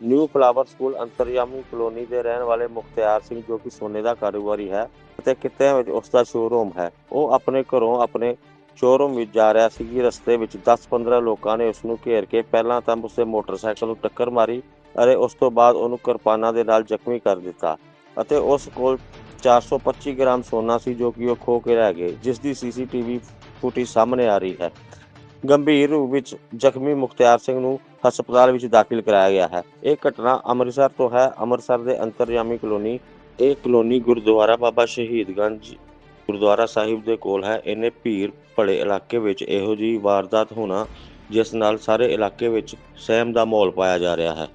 New flower school Antaryami colony ਦੇ ਰਹਿਣ ਵਾਲੇ ਮੁਖਤਿਆਰ ਸਿੰਘ ਜੋ ਕਿ ਸੋਨੇ ਦਾ ਕਾਰੋਬਾਰੀ ਹੈ ਅਤੇ ਕਿਤੇ ਵਿੱਚ ਉਸ ਦਾ ਸ਼ੋਰੂਮ ਹੈ। ਉਹ ਆਪਣੇ ਘਰੋਂ ਆਪਣੇ ਸ਼ੋਰੂਮ ਵਿੱਚ ਜਾ ਰਿਹਾ ਸੀ ਕਿ ਰਸਤੇ ਵਿੱਚ 10-15 ਲੋਕਾਂ ਨੇ ਉਸ ਨੂੰ ਘੇਰ ਕੇ ਪਹਿਲਾਂ ਤਾਂ ਉਸਦੇ ਮੋਟਰਸਾਈਕਲ ਨੂੰ ਟੱਕਰ ਮਾਰੀ ਅਤੇ ਉਸ ਤੋਂ ਬਾਅਦ ਉਹਨੂੰ ਕਿਰਪਾਨਾਂ ਦੇ ਨਾਲ ਜ਼ਖਮੀ ਕਰ ਦਿੱਤਾ ਅਤੇ ਉਸ ਕੋਲ 425 ਗ੍ਰਾਮ ਸੋਨਾ ਸੀ ਜੋ ਕਿ ਉਹ ਖੋ ਕੇ ਰਹਿ ਗਏ, ਜਿਸ ਦੀ ਸੀਸੀਟੀਵੀ ਫੁਟੇਜ ਸਾਹਮਣੇ ਆ ਰਹੀ ਹੈ। ਗੰਭੀਰ ਰੂਪ ਵਿੱਚ ਜ਼ਖਮੀ ਮੁਖਤਿਆਰ ਸਿੰਘ ਨੂੰ ਹਸਪਤਾਲ ਵਿੱਚ ਦਾਖਲ ਕਰਾਇਆ ਗਿਆ ਹੈ। ਇਹ ਘਟਨਾ ਅੰਮ੍ਰਿਤਸਰ ਤੋਂ ਹੈ। ਅੰਮ੍ਰਿਤਸਰ ਦੇ ਅੰਤਰਜਾਮੀ ਕਲੋਨੀ, ਇਹ ਕਲੋਨੀ ਗੁਰਦੁਆਰਾ ਬਾਬਾ ਸ਼ਹੀਦਗੰਜ ਗੁਰਦੁਆਰਾ ਸਾਹਿਬ ਦੇ ਕੋਲ ਹੈ। ਇਹਨੇ ਭੀੜ ਭੜੇ ਇਲਾਕੇ ਵਿੱਚ ਇਹੋ ਜਿਹੀ ਵਾਰਦਾਤ ਹੋਣਾ, ਜਿਸ ਨਾਲ ਸਾਰੇ ਇਲਾਕੇ ਵਿੱਚ ਸਹਿਮ ਦਾ ਮਾਹੌਲ ਪਾਇਆ ਜਾ ਰਿਹਾ ਹੈ।